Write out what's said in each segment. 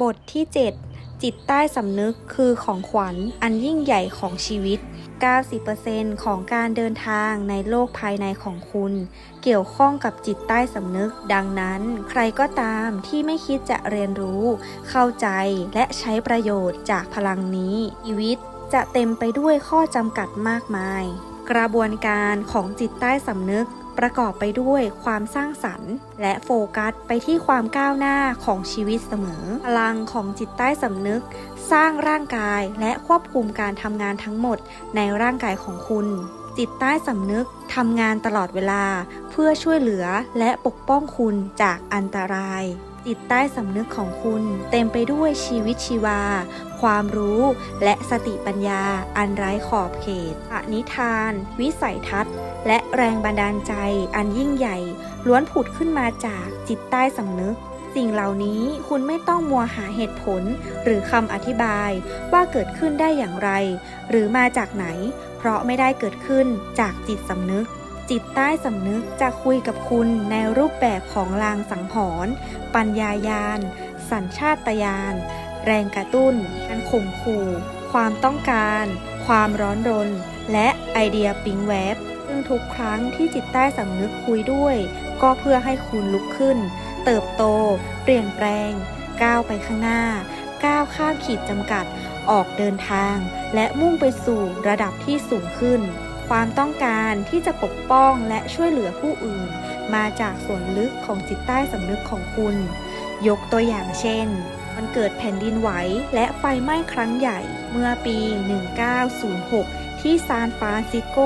บทที่ 7 จิตใต้สำนึกคือของขวัญอันยิ่งใหญ่ของชีวิต 90%ของการเดินทางในโลกภายในของคุณ เกี่ยวข้องกับจิตใต้สำนึก ดังนั้น ใครก็ตามที่ไม่คิดจะเรียนรู้ เข้าใจและใช้ประโยชน์จากพลังนี้ชีวิตจะเต็มไปด้วยข้อจำกัดมากมาย กระบวนการของจิตใต้สำนึก ประกอบไปด้วยความสร้างสรรค์ และโฟกัสไปที่ความก้าวหน้าของชีวิตเสมอ พลังของจิตใต้สำนึก สร้างร่างกายและควบคุมการทำงานทั้งหมดในร่างกายของคุณ จิตใต้สำนึกทำงานตลอดเวลา เพื่อช่วยเหลือและปกป้องคุณจากอันตรายจิตใต้สำนึกของคุณเต็มไปด้วยชีวิตชีวา ความรู้และสติปัญญาอันไร้ขอบเขตปณิธาน วิสัยทัศน์ และแรงบันดาลใจอันยิ่งใหญ่ ล้วนผุดขึ้นมาจากจิตใต้สำนึก สิ่งเหล่านี้คุณไม่ต้องมัวหาเหตุผล หรือคำอธิบายว่าเกิดขึ้นได้อย่างไร หรือมาจากไหน เพราะไม่ได้เกิดขึ้นจากจิตสำนึก จิตใต้สำนึกจะคุยกับคุณในรูปแบบของลางสังหรณ์ปัญญายาณสัญชาตญาณแรงกระตุ้นการข่มขู่ ความต้องการ ความร้อนรน และไอเดียปิ๊งแวบ ทุกครั้งที่จิตใต้สำนึกคุยด้วย ก็เพื่อให้คุณลุกขึ้น เติบโต เปลี่ยนแปลง ก้าวไปข้างหน้า ก้าวข้ามขีดจำกัด ออกเดินทาง และมุ่งไปสู่ระดับที่สูงขึ้น ความต้องการที่จะปกป้องและช่วยเหลือผู้อื่น มาจากส่วนลึกของจิตใต้สำนึกของคุณ ยกตัวอย่างเช่นมันเกิดแผ่นดินไหวและไฟไหม้ครั้งใหญ่เมื่อปี 1906 ที่ซานฟรานซิสโก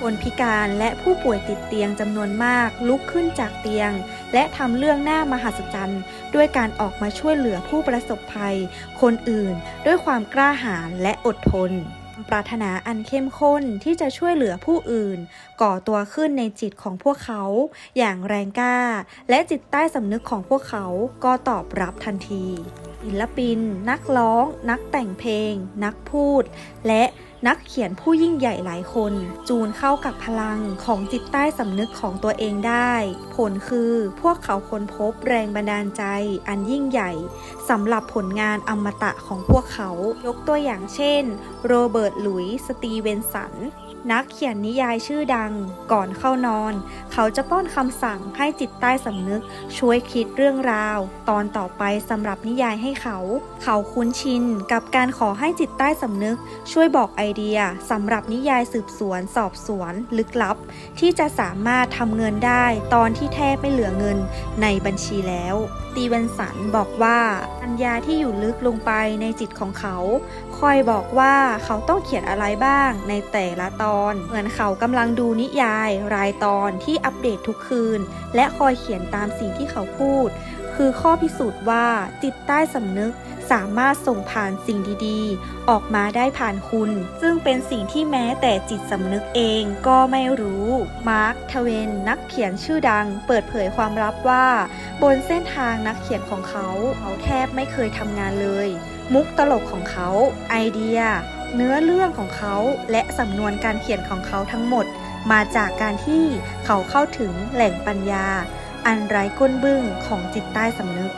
คนพิการและผู้ป่วยติดเตียงจำนวนมากลุกขึ้นจากเตียง และทำเรื่องหน้ามหัศจรรย์ ด้วยการออกมาช่วยเหลือผู้ประสบภัย คนอื่นด้วยความกล้าหาญและอดทนปรารถนาอันเข้มข้นที่จะช่วยเหลือผู้อื่น ก่อตัวขึ้นในจิตของพวกเขา อย่างแรงกล้า และจิตใต้สำนึกของพวกเขาก็ตอบรับทันทีศิลปิน นักร้อง นักแต่งเพลง นักพูด และ นักเขียนผู้ยิ่งใหญ่หลายคน จูนเข้ากับพลังของจิตใต้สำนึกของตัวเองได้ ผลคือพวกเขาค้นพบแรงบันดาลใจอันยิ่งใหญ่สำหรับผลงานอมตะของพวกเขา ยกตัวอย่างเช่น โรเบิร์ต หลุยส์สตีเวนสัน นักเขียนนิยายชื่อดัง ก่อนเข้านอน เขาจะป้อนคำสั่งให้จิตใต้สำนึก ช่วยคิดเรื่องราว ตอนต่อไปสำหรับนิยายให้เขา เขาคุ้นชินกับการขอให้จิตใต้สำนึก ช่วยบอกไอเดียสำหรับนิยายสืบสวน สอบสวน ลึกลับ ที่จะสามารถทำเงินได้ ตอนที่แทบไม่เหลือเงินในบัญชีแล้วตีเวนสันบอกว่าปัญญาที่อยู่ลึกลงไปในจิตของเขา คอยบอกว่าเขาต้องเขียนอะไรบ้างในแต่ละตอนเหมือนเขากำลังดูนิยาย รายตอนที่อัปเดตทุกคืน และคอยเขียนตามสิ่งที่เขาพูด คือข้อพิสูจน์ว่าจิตใต้สำนึกสามารถส่งผ่านสิ่งดีๆ ออกมาได้ผ่านคุณ ซึ่งเป็นสิ่งที่แม้แต่จิตสำนึกเองก็ไม่รู้ มาร์ค ทเวน นักเขียนชื่อดัง เปิดเผยความลับว่า บนเส้นทางนักเขียนของเขา เขาแทบไม่เคยทำงานเลย มุกตลกของเขา ไอเดีย เนื้อเรื่องของเขาและสำนวนการเขียนของเขาทั้งหมด มาจากการที่เขาเข้าถึงแหล่งปัญญา อันไร้ก้นบึ้งของจิตใต้สำนึก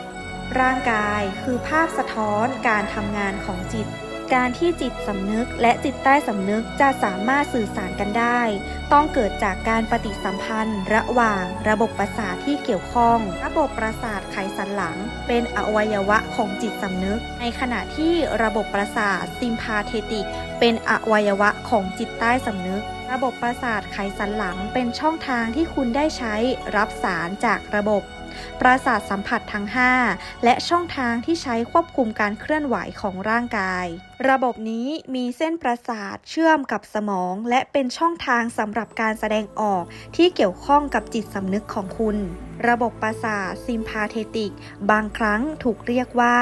ร่างกายคือภาพสะท้อนการทำงานของจิต การที่จิตสำนึกและจิตใต้สำนึกจะสามารถสื่อสารกันได้ ต้องเกิดจากการปฏิสัมพันธ์ ระหว่างระบบประสาทที่เกี่ยวข้อง ระบบประสาทไขสันหลัง เป็นอวัยวะของจิตสำนึก ในขณะที่ระบบประสาทซิมพาเทติก เป็นอวัยวะของจิตใต้สำนึกระบบประสาทไขสันหลังเป็นช่องทางที่คุณได้ใช้รับสารจากระบบ ประสาทสัมผัสทั้ง 5 และช่องทางที่ใช้ควบคุมการเคลื่อนไหวของร่างกาย ระบบนี้มีเส้นประสาทเชื่อมกับสมอง และเป็นช่องทางสำหรับการแสดงออกที่เกี่ยวข้องกับจิตสำนึกของคุณ ระบบประสาทซิมพาเทติก บางครั้งถูกเรียกว่า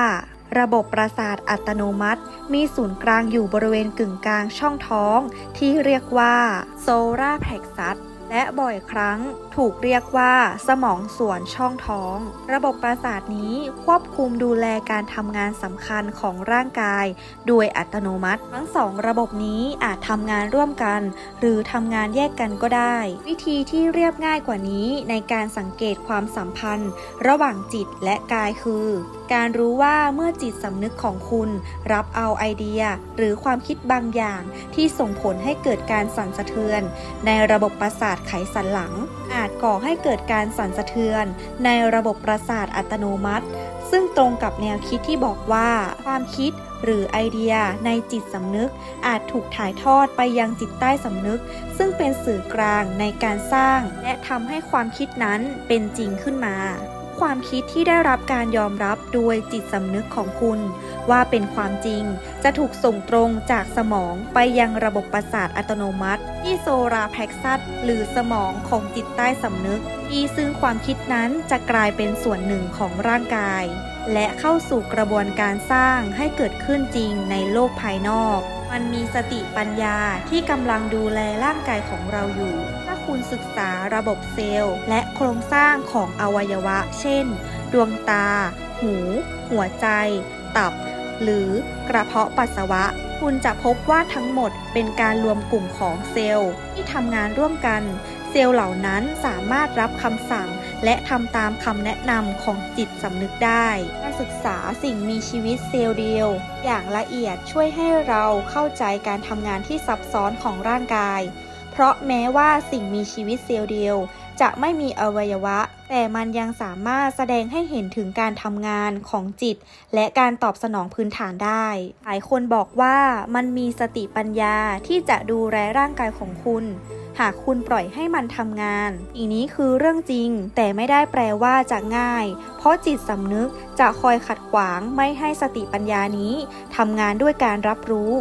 ระบบประสาทอัตโนมัติ มีศูนย์กลางอยู่บริเวณกึ่งกลางช่องท้อง ที่เรียกว่าโซราเพล็กซัสและบ่อยครั้ง ถูกเรียกว่าสมองส่วนช่องท้อง ระบบประสาทนี้ควบคุมดูแลการทำงานสำคัญของร่างกาย โดยอัตโนมัติ ทั้งสองระบบนี้อาจทำงานร่วมกัน หรือทำงานแยกกันก็ได้ วิธีที่เรียบง่ายกว่านี้ในการสังเกตความสัมพันธ์ ระหว่างจิตและกายคือ การรู้ว่าเมื่อจิตสำนึกของคุณ รับเอาไอเดีย หรือความคิดบางอย่างที่ส่งผลให้เกิดการสั่นสะเทือน ในระบบประสาทไขสันหลังอาจก่อให้เกิดการสั่นสะเทือน ในระบบประสาทอัตโนมัติ ซึ่งตรงกับแนวคิดที่บอกว่า ความคิดหรือไอเดียในจิตสำนึก อาจถูกถ่ายทอดไปยังจิตใต้สำนึก ซึ่งเป็นสื่อกลางในการสร้าง และทำให้ความคิดนั้นเป็นจริงขึ้นมา ความคิดที่ได้รับการยอมรับโดยจิตสำนึกของคุณ ว่าเป็นความจริง จะถูกส่งตรงจากสมองไปยังระบบประสาทอัตโนมัติ ที่โซราแพ็กซัสหรือสมองของจิตใต้สำนึก ที่ซึ่งความคิดนั้นจะกลายเป็นส่วนหนึ่งของร่างกาย และเข้าสู่กระบวนการสร้างให้เกิดขึ้นจริงในโลกภายนอก มันมีสติปัญญาที่กำลังดูแลร่างกายของเราอยู่ถ้าคุณศึกษาระบบเซลล์ และโครงสร้างของอวัยวะ เช่น ดวงตา หู หัวใจ ตับ หรือกระเพาะปัสสาวะ คุณจะพบว่าทั้งหมดเป็นการรวมกลุ่มของเซลล์ที่ทำงานร่วมกัน เซลล์เหล่านั้นสามารถรับคำสั่ง และทำตามคำแนะนำของจิตสำนึกได้ การศึกษาสิ่งมีชีวิตเซลล์เดียว อย่างละเอียดช่วยให้เราเข้าใจการทำงานที่ซับซ้อนของร่างกาย เพราะแม้ว่าสิ่งมีชีวิตเซลล์เดียว จะไม่มีอวัยวะ แต่มันยังสามารถแสดงให้เห็นถึงการทำงานของจิต และการตอบสนองพื้นฐานได้ หลายคนบอกว่ามันมีสติปัญญาที่จะดูแลร่างกายของคุณ หากคุณปล่อยให้มันทำงาน อีนี้คือเรื่องจริง แต่ไม่ได้แปลว่าจะง่าย เพราะจิตสำนึกจะคอยขัดขวางไม่ให้สติปัญญานี้ทำงานด้วยการรับรู้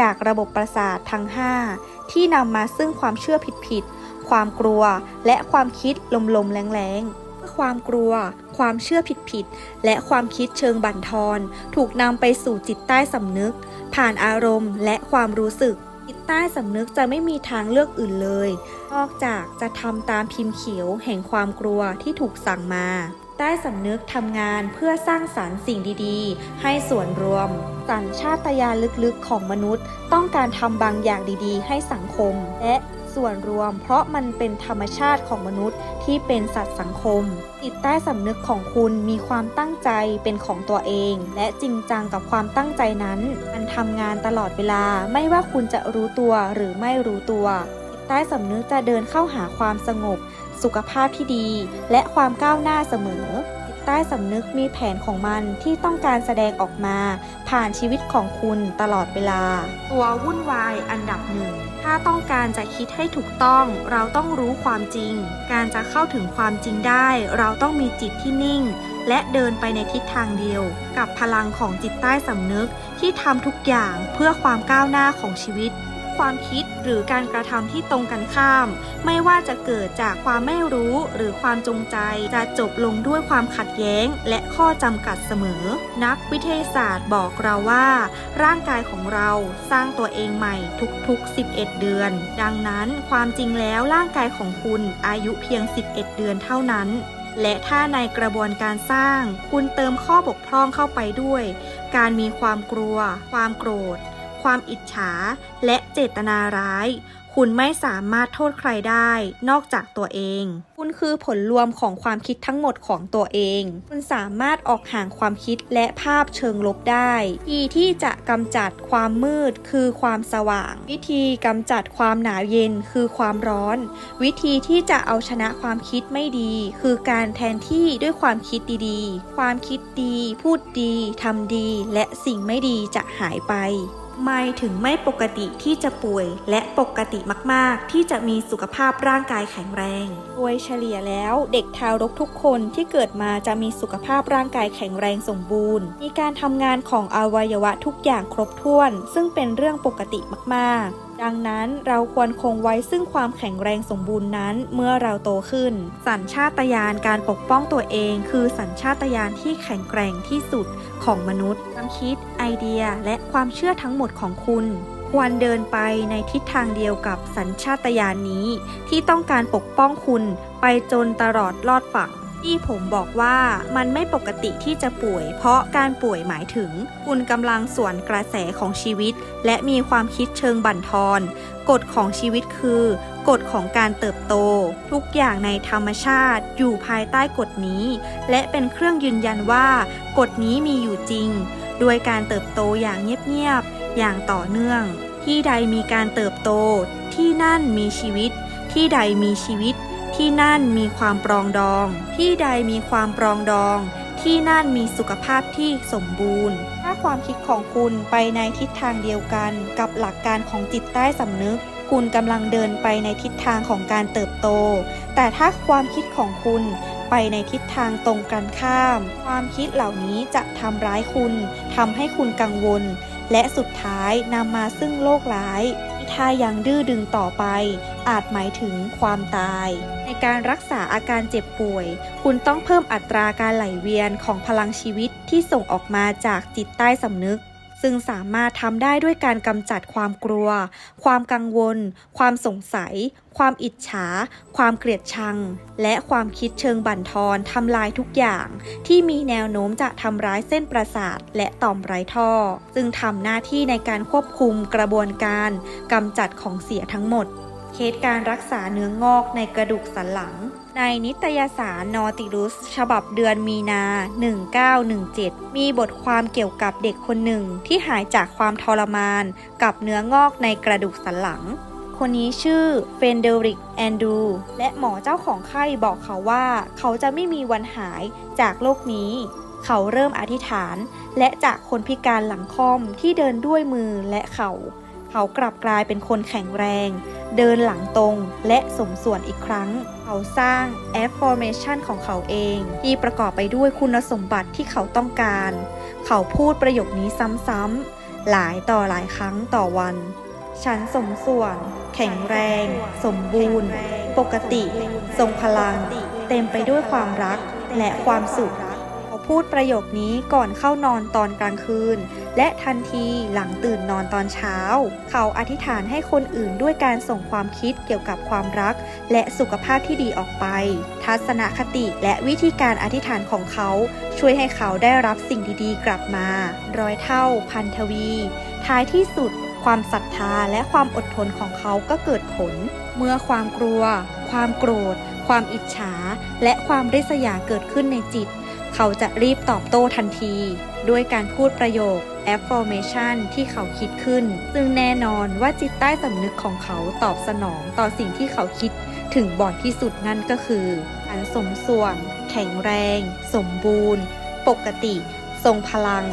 จากระบบประสาททั้ง 5 ที่นำมาซึ่งความเชื่อผิดๆ ความกลัว และความคิดลมๆ แรงๆเมื่อความกลัว ความเชื่อผิดๆ และความคิดเชิงบั่นทอน ถูกนำไปสู่จิตใต้สำนึก ผ่านอารมณ์และความรู้สึก จิตใต้สำนึกจะไม่มีทางเลือกอื่นเลย นอกจากจะทำตามพิมพ์เขียวแห่งความกลัวที่ถูกสั่งมา ใต้สำนึกทำงานเพื่อสร้างสารรค์สิ่งดีๆ ให้ส่วนรวม สัญชาตญาณลึกๆของมนุษย์ ต้องการทำบางอย่างดีๆ ให้สังคม และส่วนรวม เพราะมันเป็นธรรมชาติของมนุษย์ที่เป็นสัตว์สังคม จิตใต้สำนึกของคุณมีความตั้งใจเป็นของตัวเอง และจริงจังกับความตั้งใจนั้น มันทำงานตลอดเวลาไม่ว่าคุณจะรู้ตัวหรือไม่รู้ตัวจิตใต้สำนึกจะเดินเข้าหาความสงบ สุขภาพที่ดี และความก้าวหน้าเสมอจิตใต้สำนึกมีแผนของมันที่ต้องการแสดงออกมา ผ่านชีวิตของคุณตลอดเวลา ตัววุ่นวายอันดับหนึ่งถ้าต้องการจะคิดให้ถูกต้อง เราต้องรู้ความจริง การจะเข้าถึงความจริงได้ เราต้องมีจิตที่นิ่ง และเดินไปในทิศทางเดียว กับพลังของจิตใต้สำนึกที่ทำทุกอย่างเพื่อความก้าวหน้าของชีวิต ความคิดหรือการกระทำที่ตรงกันข้าม ไม่ว่าจะเกิดจากความไม่รู้หรือความจงใจจะจบลงด้วยความขัดแย้ง และข้อจำกัดเสมอ นักวิทยาศาสตร์บอกเราว่า ร่างกายของเราสร้างตัวเองใหม่ทุกๆ 11 เดือน ดังนั้นความจริงแล้วร่างกายของคุณอายุเพียง 11 เดือนเท่านั้นและถ้าในกระบวนการสร้าง คุณเติมข้อบกพร่องเข้าไปด้วย การมีความกลัว ความโกรธ ความอิจฉา และเจตนาร้าย คุณไม่สามารถโทษใครได้ นอกจากตัวเอง คุณคือผลรวมของความคิดทั้งหมดของตัวเอง คุณสามารถออกห่างความคิดและภาพเชิงลบได้ วิธีที่จะกำจัดความมืดคือความสว่าง วิธีกำจัดความหนาวเย็นคือความร้อน วิธีที่จะเอาชนะความคิดไม่ดี คือการแทนที่ด้วยความคิดดีๆ ความคิดดี พูดดีทำดี และสิ่งไม่ดีจะหายไป ไม่ถึงไม่ปกติที่จะป่วย และปกติมาก ๆ ที่จะมีสุขภาพร่างกายแข็งแรง โดยเฉลี่ยแล้วเด็กทารกทุกคนที่เกิดมาจะมีสุขภาพร่างกายแข็งแรงสมบูรณ์ มีการทำงานของอวัยวะทุกอย่างครบถ้วน ซึ่งเป็นเรื่องปกติมาก ๆ ดังนั้นเราควรคงไว้ซึ่งความแข็งแรงสมบูรณ์นั้นเมื่อเราโตขึ้น สัญชาตญาณการปกป้องตัวเอง คือสัญชาตญาณที่แข็งแกร่งที่สุดของมนุษย์ ความคิด ไอเดีย และความเชื่อทั้งหมดของคุณ ควรเดินไปในทิศทางเดียวกับสัญชาตญาณนี้ ที่ต้องการปกป้องคุณไปจนตลอดรอดฝั่ง ที่ผมบอกว่ามันไม่ปกติที่จะป่วย เพราะการป่วยหมายถึง คุณกำลังส่วนกระแสของชีวิต และมีความคิดเชิงบั่นทอน กฎของชีวิตคือกฎของการเติบโต ทุกอย่างในธรรมชาติอยู่ภายใต้กฎนี้ และเป็นเครื่องยืนยันว่ากฎนี้มีอยู่จริง โดยการเติบโตอย่างเงียบๆอย่างต่อเนื่อง ที่ใดมีการเติบโต ที่นั่นมีชีวิต ที่ใดมีชีวิต ที่นั่นมีความปรองดอง ที่ใดมีความปรองดอง ที่นั่นมีสุขภาพที่สมบูรณ์ ถ้าความคิดของคุณไปในทิศทางเดียวกันกับหลักการของจิตใต้สำนึก คุณกำลังเดินไปในทิศทางของการเติบโต แต่ถ้าความคิดของคุณไปในทิศทางตรงกันข้าม ความคิดเหล่านี้จะทำร้ายคุณทำให้คุณกังวล และสุดท้ายนำมาซึ่งโรคร้าย ถ้ายังดื้อดึงต่อไป อาจหมายถึงความตาย ในการรักษาอาการเจ็บป่วย คุณต้องเพิ่มอัตราการไหลเวียนของพลังชีวิตที่ส่งออกมาจากจิตใต้สำนึก ซึ่งสามารถทำได้ด้วยการกำจัดความกลัว ความกังวล ความสงสัย ความอิจฉา ความเกลียดชัง และความคิดเชิงบั่นทอนทำลายทุกอย่าง ที่มีแนวโน้มจะทำร้ายเส้นประสาท และต่อมไร้ท่อ ซึ่งทำหน้าที่ในการควบคุมกระบวนการกำจัดของเสียทั้งหมด เคสการรักษาเนื้องอกในกระดูกสันหลัง ในนิตยสารนอติลุส ฉบับเดือนมีนา 1917 มีบทความเกี่ยวกับเด็กคนหนึ่งที่หายจากความทรมาน กับเนื้องอกในกระดูกสันหลัง คนนี้ชื่อเฟนเดริกแอนดูและหมอเจ้าของไข้บอกเขาว่า เขาจะไม่มีวันหายจากโรคนี้เขาเริ่มอธิษฐาน และจากคนพิการหลังค่อมที่เดินด้วยมือและเขา เขากลับกลายเป็นคนแข็งแรง เดินหลังตรงและสมส่วนอีกครั้ง เขาสร้าง affirmation ของเขาเอง ที่ประกอบไปด้วยคุณสมบัติที่เขาต้องการ เขาพูดประโยคนี้ซ้ำๆ หลายต่อหลายครั้งต่อวัน ฉันสมส่วน แข็งแรง สมบูรณ์ ปกติ ทรงพลัง เต็มไปด้วยความรักและความสุข เขาพูดประโยคนี้ก่อนเข้านอนตอนกลางคืน และทันทีหลังตื่นนอนตอนเช้า เขาอธิษฐานให้คนอื่นด้วยการส่งความคิดเกี่ยวกับความรัก และสุขภาพที่ดีออกไป ทัศนคติและวิธีการอธิษฐานของเขา ช่วยให้เขาได้รับสิ่งดีๆ กลับมา ร้อยเท่า พันทวี ท้ายที่สุด ความศรัทธาและความอดทนของเขาก็เกิดผล เมื่อความกลัว ความโกรธ ความอิจฉา และความริษยาเกิดขึ้นในจิต เขาจะรีบตอบโต้ทันที ด้วยการพูดประโยค affirmation ที่เขาคิดขึ้น ซึ่งแน่นอนว่าจิตใต้สำนึกของเขาตอบสนองต่อสิ่งที่เขาคิดถึงบ่อยที่สุดนั่นก็คือการสมส่วน แข็งแรง สมบูรณ์ ปกติ ทรงพลัง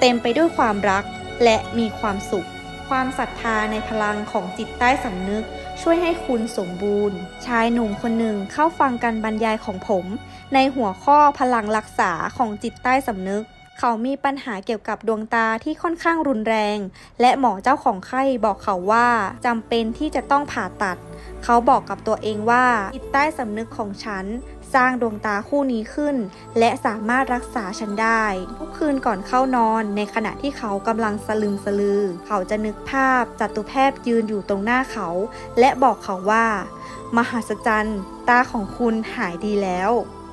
เต็มไปด้วยความรักและมีความสุข ความศรัทธาในพลังของจิตใต้สำนึก ช่วยให้คุณสมบูรณ์ ชายหนุ่มคนหนึ่งเข้าฟังการบรรยายของผม ในหัวข้อพลังรักษาของจิตใต้สำนึก เขามีปัญหาเกี่ยวกับดวงตาที่ค่อนข้างรุนแรง และหมอเจ้าของไข้บอกเขาว่าจำเป็นที่จะต้องผ่าตัด เขาบอกกับตัวเองว่าจิตใต้สำนึกของฉันสร้างดวงตาคู่นี้ขึ้น และสามารถรักษาฉันได้ ทุกคืนก่อนเข้านอน ในขณะที่เขากำลังสลึมสลือ เขาจะนึกภาพจัตุแพทย์ยืนอยู่ตรงหน้าเขา และบอกเขาว่า มหัศจรรย์ ตาของคุณหายดีแล้ว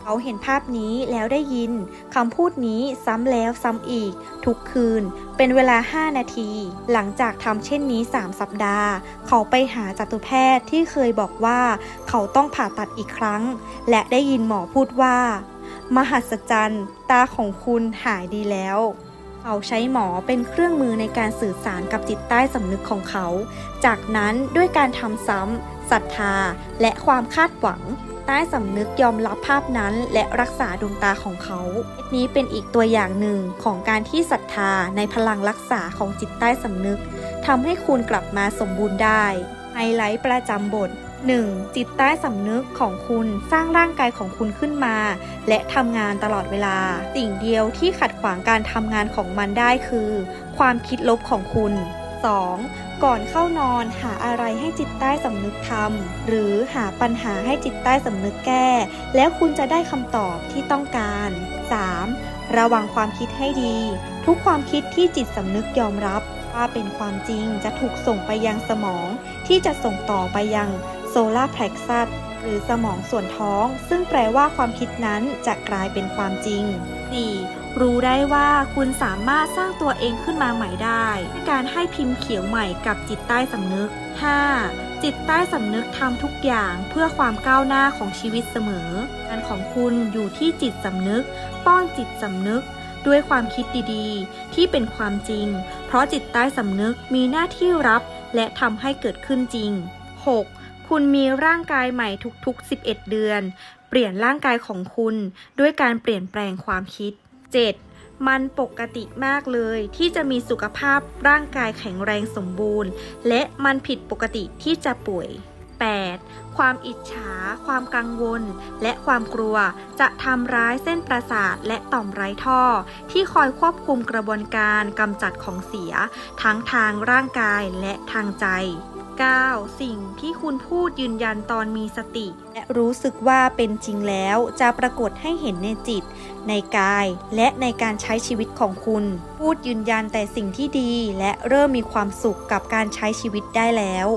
เขาเห็นภาพนี้แล้วได้ยินคำพูดนี้ซ้ำแล้วซ้ำอีก ทุกคืน เป็นเวลา 5 นาที หลังจากทำเช่นนี้ 3 สัปดาห์ เขาไปหาจัตุแพทย์ที่เคยบอกว่า เขาต้องผ่าตัดอีกครั้ง และได้ยินหมอพูดว่า มหัศจรรย์ ตาของคุณหายดีแล้วเขาใช้หมอเป็นเครื่องมือในการสื่อสารกับจิตใต้สำนึกของเขา จากนั้นด้วยการทำซ้ำศรัทธา และความคาดหวัง ใต้สำนึกยอมรับภาพนั้น และรักษาดวงตาของเขาเคสนี้เป็นอีกตัวอย่างหนึ่งของการที่ศรัทธาในพลังรักษาของจิตใต้สำนึกทำให้คุณกลับมาสมบูรณ์ได้ไฮไลท์ประจำบท 1. จิตใต้สำนึกของคุณสร้างร่างกายของคุณขึ้นมา และทำงานตลอดเวลา สิ่งเดียวที่ขัดขวางการทำงานของมันได้คือ ความคิดลบของคุณ 2. ก่อนเข้านอนหาอะไรให้จิตใต้สำนึกทำหรือหาปัญหาให้จิตใต้สำนึกแก้ แล้วคุณจะได้คำตอบที่ต้องการ 3. ระวังความคิดให้ดี ทุกความคิดที่จิตสำนึกยอมรับ ว่าเป็นความจริงจะถูกส่งไปยังสมอง ที่จะส่งต่อไปยังโซลาร์เพล็กซัสหรือสมองส่วนท้อง ซึ่งแปลว่าความคิดนั้นจะกลายเป็นความจริง 4. รู้ได้ว่าคุณสามารถสร้างตัวเองขึ้นมาใหม่ได้ด้วยการให้พิมพ์เขียวใหม่กับจิตใต้สำนึก 5. จิตใต้สำนึกทำทุกอย่างเพื่อความก้าวหน้าของชีวิตเสมองานของคุณอยู่ที่จิตสำนึก ป้อนจิตสำนึกด้วยความคิดดีๆ ที่เป็นความจริง เพราะจิตใต้สำนึกมีหน้าที่รับและทำให้เกิดขึ้นจริง 6. คุณมีร่างกายใหม่ทุกๆ 11 เดือน เปลี่ยนร่างกายของคุณด้วยการเปลี่ยนแปลงความคิด 7. มันปกติมากเลยที่จะมีสุขภาพร่างกายแข็งแรงสมบูรณ์ และมันผิดปกติที่จะป่วย 8. ความอิจฉา ความกังวล และความกลัวจะทำร้ายเส้นประสาทและต่อมไร้ท่อ ที่คอยควบคุมกระบวนการกำจัดของเสีย ทั้งทางร่างกายและทางใจ 9. สิ่งที่คุณพูดยืนยันตอนมีสติ และรู้สึกว่าเป็นจริงแล้วจะปรากฏให้เห็นในจิต ในกาย และในการใช้ชีวิตของคุณ พูดยืนยันแต่สิ่งที่ดี และเริ่มมีความสุขกับการใช้ชีวิตได้แล้ว